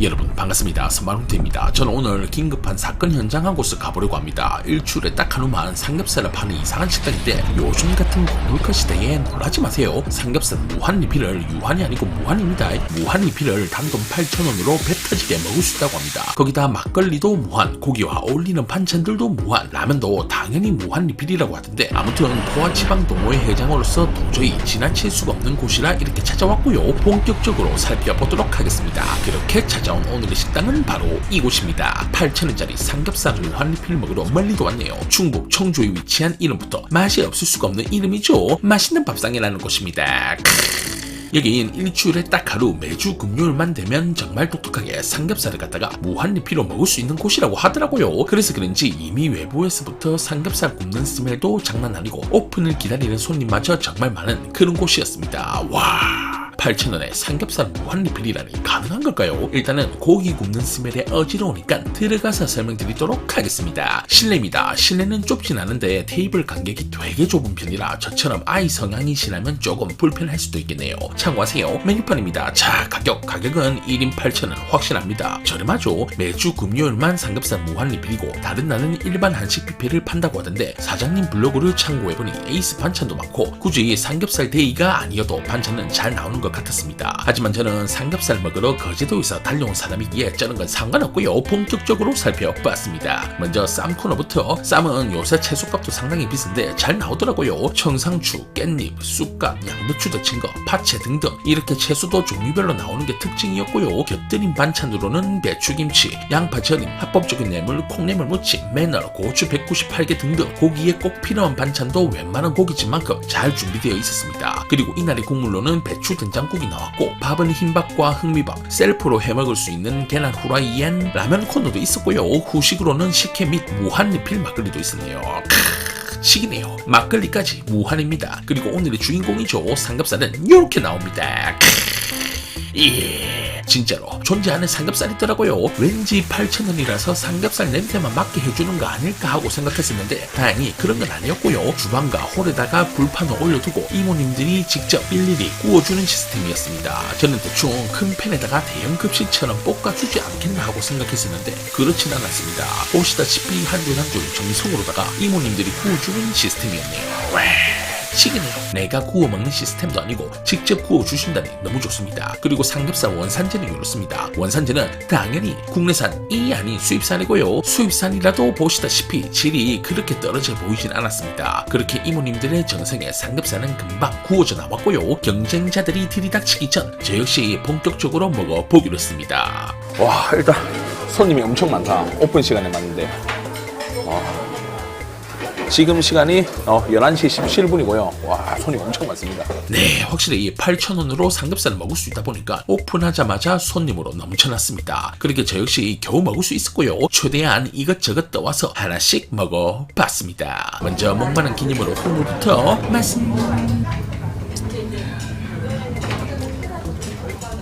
여러분 반갑습니다. 선마룬트입니다. 저는 오늘 긴급한 사건 현장 한 곳을 가보려고 합니다. 일출에 딱 한우만 삼겹살을 파는 이상한 식당인데 요즘 같은 고물가 시대에 놀라지 마세요. 삼겹살 무한 리필을 유한이 아니고 무한입니다. 무한 리필을 단돈 8,000원으로 배 터지게 먹을 수 있다고 합니다. 거기다 막걸리도 무한, 고기와 어울리는 반찬들도 무한, 라면도 당연히 무한 리필이라고 하던데 아무튼 포화지방 동호회 회장으로서 도저히 지나칠 수가 없는 곳이라 이렇게 찾아왔고요. 본격적으로 살펴보도록 하겠습니다. 그렇게 찾아 온 오늘의 식당은 바로 이곳입니다. 8,000원짜리 삼겹살 무한 리필 먹으러 멀리도 왔네요. 충북 청주에 위치한 이름부터 맛이 없을 수가 없는 이름이죠. 맛있는 밥상이라는 곳입니다. 여긴 일주일에 딱 하루 매주 금요일만 되면 정말 독특하게 삼겹살을 갖다가 무한 리필로 먹을 수 있는 곳이라고 하더라고요. 그래서 그런지 이미 외부에서부터 삼겹살 굽는 스멜도 장난 아니고 오픈을 기다리는 손님마저 정말 많은 그런 곳이었습니다. 와. 8,000원에 삼겹살 무한 리필이라니 가능한 걸까요? 일단은 고기 굽는 스멜에 어지러우니까 들어가서 설명드리도록 하겠습니다. 실내입니다. 실내는 좁진 않은데 테이블 간격이 되게 좁은 편이라 저처럼 아이 성향이시라면 조금 불편할 수도 있겠네요. 참고하세요. 메뉴판입니다. 자, 가격, 가격은 1인 8,000원 확실합니다. 저렴하죠? 매주 금요일만 삼겹살 무한 리필이고 다른 날은 일반 한식 뷔페를 판다고 하던데 사장님 블로그를 참고해보니 에이스 반찬도 많고 굳이 삼겹살 데이가 아니어도 반찬은 잘 나오는 것 같았습니다. 하지만 저는 삼겹살 먹으러 거제도에서 달려온 사람이기에 저는 건 상관없고요. 본격적으로 살펴봤습니다. 먼저 쌈 코너부터 쌈은 요새 채소값도 상당히 비싼데 잘 나오더라고요. 청상추, 깻잎, 쑥갓, 양배추 데친 거, 파채 등등 이렇게 채소도 종류별로 나오는 게 특징이었고요. 곁들인 반찬으로는 배추김치, 양파 절임, 합법적인 뇌물, 콩나물 무침, 매너, 고추 198개 등등 고기에 꼭 필요한 반찬도 웬만한 고깃집만큼 잘 준비되어 있었습니다. 그리고 이날의 국물로는 배추 된장 국이 나왔고 밥은 흰밥과 흑미밥, 셀프로 해먹을 수 있는 계란 후라이 엔 라면 코너도 있었고요. 후식으로는 식혜 및 무한 리필 막걸리도 있었네요. 치기네요. 막걸리까지 무한입니다. 그리고 오늘의 주인공이죠. 삼겹살은 이렇게 나옵니다. 예, 진짜로 존재하는 삼겹살이더라고요. 왠지 8,000원이라서 삼겹살 냄새만 맡게 해주는 거 아닐까 하고 생각했었는데 다행히 그런 건 아니었고요. 주방과 홀에다가 불판을 올려두고 이모님들이 직접 일일이 구워주는 시스템이었습니다. 저는 대충 큰 팬에다가 대형 급식처럼 볶아주지 않겠나 하고 생각했었는데 그렇진 않았습니다. 보시다시피 한 줄 한 줄 정성으로다가 이모님들이 구워주는 시스템이었네요. 와. 치기네요. 내가 구워 먹는 시스템도 아니고 직접 구워 주신다니 너무 좋습니다. 그리고 삼겹살 원산지는 이렇습니다. 원산지는 당연히 국내산이 아닌 수입산이고요. 수입산이라도 보시다시피 질이 그렇게 떨어져 보이진 않았습니다. 그렇게 이모님들의 정성에 삼겹살은 금방 구워져 나왔고요. 경쟁자들이 들이닥치기 전 저 역시 본격적으로 먹어보기로 했습니다. 와 일단 손님이 엄청 많다 오픈 시간에 맞는데 와. 지금 시간이 어, 11시 17분이고요 와 손님 엄청 많습니다 네, 확실히 이 8,000원으로 삼겹살을 먹을 수 있다 보니까 오픈하자마자 손님으로 넘쳐났습니다. 그렇게 저 역시 겨우 먹을 수 있었고요. 최대한 이것저것 떠와서 하나씩 먹어봤습니다. 먼저 목마른 기념으로 국물부터 말씀.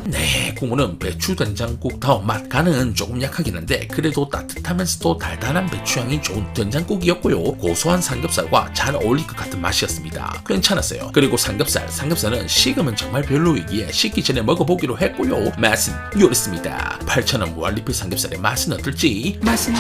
네, 국물은 배추 된장국 다운 맛 간은 조금 약하긴 한데 그래도 따뜻하면서도 달달한 배추향이 좋은 된장국이었고요. 고소한 삼겹살과 잘 어울릴 것 같은 맛이었습니다. 괜찮았어요. 그리고 삼겹살, 삼겹살은 식으면 정말 별로이기에 식기 전에 먹어보기로 했고요. 맛은 요랬습니다. 8,000원 무한리필 삼겹살의 맛은 어떨지 맛은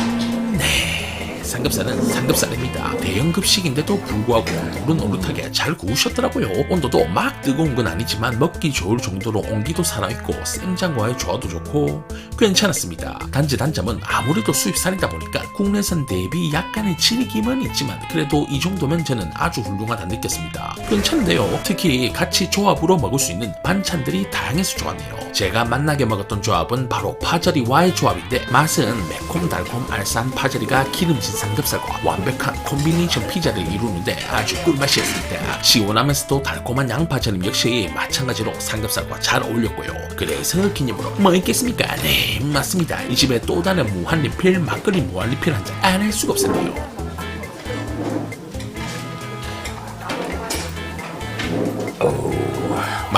네. 삼겹살은 삼겹살입니다. 대형 급식인데도 불구하고 노릇노릇하게 잘 구우셨더라고요. 온도도 막 뜨거운 건 아니지만 먹기 좋을 정도로 온기도 살아있고 생장과의 조화도 좋고 괜찮았습니다. 단지 단점은 아무래도 수입산이다 보니까 국내산 대비 약간의 질기만 있지만 그래도 이 정도면 저는 아주 훌륭하다 느꼈습니다. 괜찮은데요. 특히 같이 조합으로 먹을 수 있는 반찬들이 다양해서 좋았네요. 제가 만나게 먹었던 조합은 바로 파절이와의 조합인데 맛은 매콤달콤 알싸한 파절이가 기름진 삼겹살과 완벽한 콤비네이션 피자를 이루는데 아주 꿀맛이었습니다. 시원하면서도 달콤한 양파절임 역시 마찬가지로 삼겹살과 잘 어울렸고요. 그래서 기념으로 뭐 있겠습니까? 네 맞습니다. 이 집에 또 다른 무한리필 막걸리 무한리필 한 잔 안 할 수가 없었네요.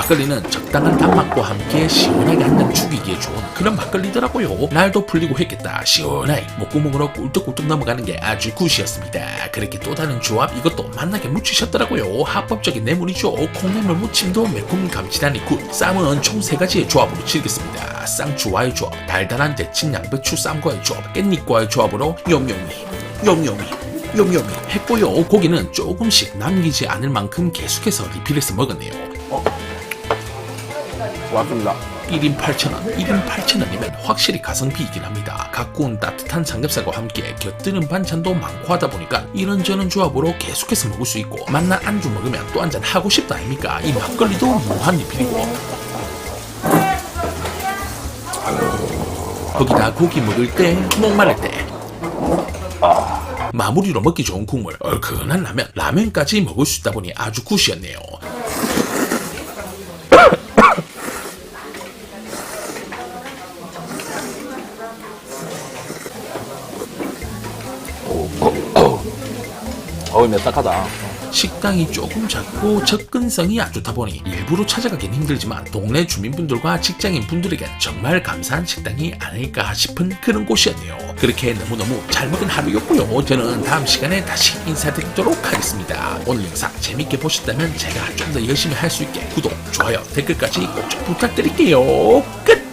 막걸리는 적당한 단맛과 함께 시원하게 한 잔 죽이기에 좋은 그런 막걸리더라고요. 날도 풀리고 했겠다. 시원하게 목구멍으로 꿀떡꿀떡 넘어가는 게 아주 굿이었습니다. 그렇게 또 다른 조합 이것도 만나게 무치셨더라고요. 합법적인 뇌물이죠. 콩나물 무침도 매콤 감칠하니 굿. 쌈은 총 세 가지의 조합으로 즐겼습니다. 쌍추와의 조합, 달달한 데친 양배추 쌈과의 조합, 깻잎과의 조합으로 염염이, 염염이. 염염이 했고요. 고기는 조금씩 남기지 않을 만큼 계속해서 리필해서 먹었네요. 왔습니다. 1인 8,000원, 1인 8,000원이면 확실히 가성비이긴 합니다. 가꾸운 따뜻한 삼겹살과 함께 곁드는 반찬도 많고 하다 보니까 이런저런 조합으로 계속해서 먹을 수 있고 맛난 안주 먹으면 또 한 잔 하고 싶다 아닙니까? 이 막걸리도 무한 리필이고 거기다 고기 먹을 때, 목마를 때 마무리로 먹기 좋은 국물, 얼큰한 라면, 라면까지 먹을 수 있다 보니 아주 굿이었네요. 어우, 메딱하다. 식당이 조금 작고 접근성이 안 좋다 보니 일부러 찾아가긴 힘들지만 동네 주민분들과 직장인 분들에겐 정말 감사한 식당이 아닐까 싶은 그런 곳이었네요. 그렇게 너무너무 잘 먹은 하루였고요. 저는 다음 시간에 다시 인사드리도록 하겠습니다. 오늘 영상 재밌게 보셨다면 제가 좀 더 열심히 할 수 있게 구독, 좋아요, 댓글까지 꼭 좀 부탁드릴게요. 끝!